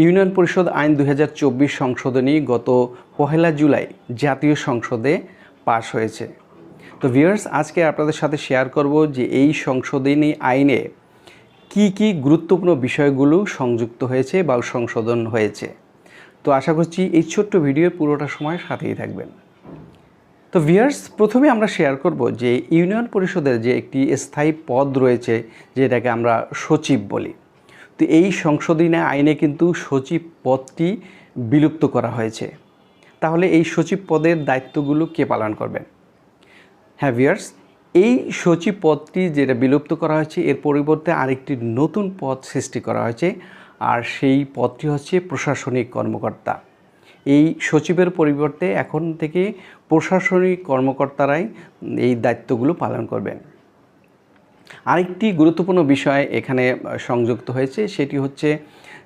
Union পরিষদ আইন দু হাজার চব্বিশ সংশোধনী গত পহেলা জুলাই জাতীয় সংসদে পাশ হয়েছে। তো ভিউয়ার্স, আজকে আপনাদের সাথে শেয়ার করব যে এই সংশোধনী আইনে কি কি গুরুত্বপূর্ণ বিষয়গুলো সংযুক্ত হয়েছে বা সংশোধন হয়েছে। তো আশা করছি এই ছোট্ট ভিডিও পুরোটা সময় সাথেই থাকবেন। তো ভিয়ার্স প্রথমে আমরা শেয়ার করব যে ইউনিয়ন পরিষদের যে একটি স্থায়ী পদ রয়েছে, যেটাকে আমরা সচিব বলি। তো এই সংশোধনী আইনে কিন্তু সচিব পদটি বিলুপ্ত করা হয়েছে। তাহলে এই সচিব পদের দায়িত্বগুলো কে পালন করবেন? হ্যাঁ ভিয়ার্স এই সচিব পদটি যেটা বিলুপ্ত করা হয়েছে, এর পরিবর্তে আরেকটি নতুন পদ সৃষ্টি করা হয়েছে, আর সেই পদটি হচ্ছে প্রশাসনিক কর্মকর্তা। এই সচিবের পরিবর্তে এখন থেকে প্রশাসনিক কর্মকর্তারাই এই দায়িত্বগুলো পালন করবেন। আরেকটি গুরুত্বপূর্ণ বিষয় এখানে সংযুক্ত হয়েছে, সেটি হচ্ছে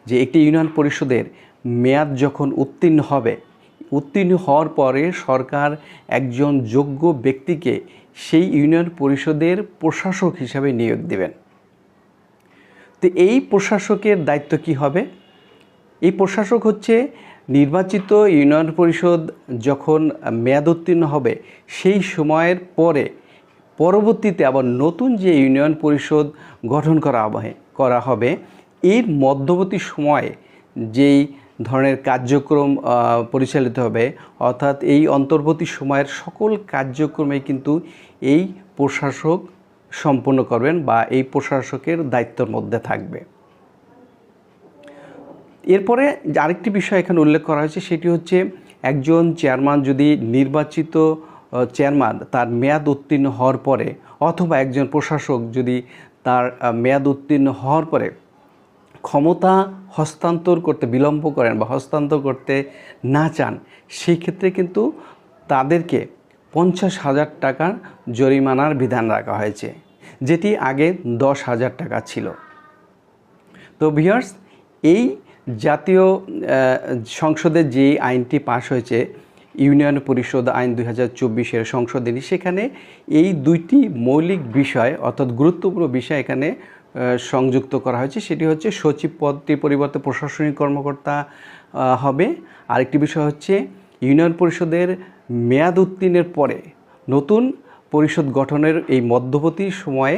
যে একটি ইউনিয়ন পরিষদের মেয়াদ যখন উত্তীর্ণ হবে, উত্তীর্ণ হওয়ার পরে সরকার একজন যোগ্য ব্যক্তিকে সেই ইউনিয়ন পরিষদের প্রশাসক হিসাবে নিয়োগ দেবেন। তো এই প্রশাসকের দায়িত্ব কি হবে? এই প্রশাসক হচ্ছে নির্বাচিত ইউনিয়ন পরিষদ যখন মেয়াদ উত্তীর্ণ হবে, সেই সময়ের পরে পরবর্তীতে আবার নতুন যে ইউনিয়ন পরিষদ গঠন করা হবে করা হবে, এর মধ্যবর্তী সময়ে যেই ধরনের কার্যক্রম পরিচালিত হবে, অর্থাৎ এই অন্তর্বর্তী সময়ের সকল কার্যক্রমে কিন্তু এই প্রশাসক সম্পন্ন করবেন বা এই প্রশাসকের দায়িত্বের মধ্যে থাকবে। এরপরে আরেকটি বিষয় এখানে উল্লেখ করা হয়েছে, সেটি হচ্ছে একজন চেয়ারম্যান যদি নির্বাচিত চেয়ারম্যান, তার মেয়াদ উত্তীর্ণ হওয়ার পরে অথবা একজন প্রশাসক যদি তার মেয়াদ উত্তীর্ণ হওয়ার পরে ক্ষমতা হস্তান্তর করতে বিলম্ব করেন বা হস্তান্তর করতে না চান, সেই ক্ষেত্রে কিন্তু তাদেরকে পঞ্চাশ হাজার টাকার জরিমানার বিধান রাখা হয়েছে, যেটি আগে দশ হাজার টাকা ছিল। তো ভিয়ার্স এই জাতীয় সংসদে যে আইনটি পাশ হয়েছে ইউনিয়ন পরিষদ আইন দুই হাজার চব্বিশের সংশোধনী। সেখানে এই দুইটি মৌলিক বিষয় অর্থাৎ গুরুত্বপূর্ণ বিষয় এখানে সংযুক্ত করা হয়েছে। সেটি হচ্ছে সচিব পদটির পরিবর্তে প্রশাসনিক কর্মকর্তা হবে। আরেকটি বিষয় হচ্ছে ইউনিয়ন পরিষদের মেয়াদ উত্তীর্ণের পরে নতুন পরিষদ গঠনের এই মধ্যবর্তী সময়ে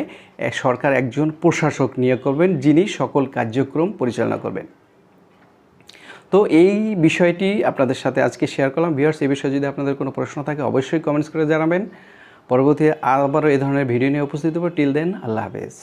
সরকার একজন প্রশাসক নিয়োগ করবেন, যিনি সকল কার্যক্রম পরিচালনা করবেন। তো এই বিষয়টি আপনাদের সাথে আজকে শেয়ার করলাম। ভিউয়ার্স এই বিষয়ে যদি আপনাদের কোনো প্রশ্ন থাকে, অবশ্যই কমেন্টস করে জানাবেন। পরবর্তী আবারও এই ধরনের ভিডিও নিয়ে উপস্থিত হব। টিল দেন আল্লাহ হাফেজ।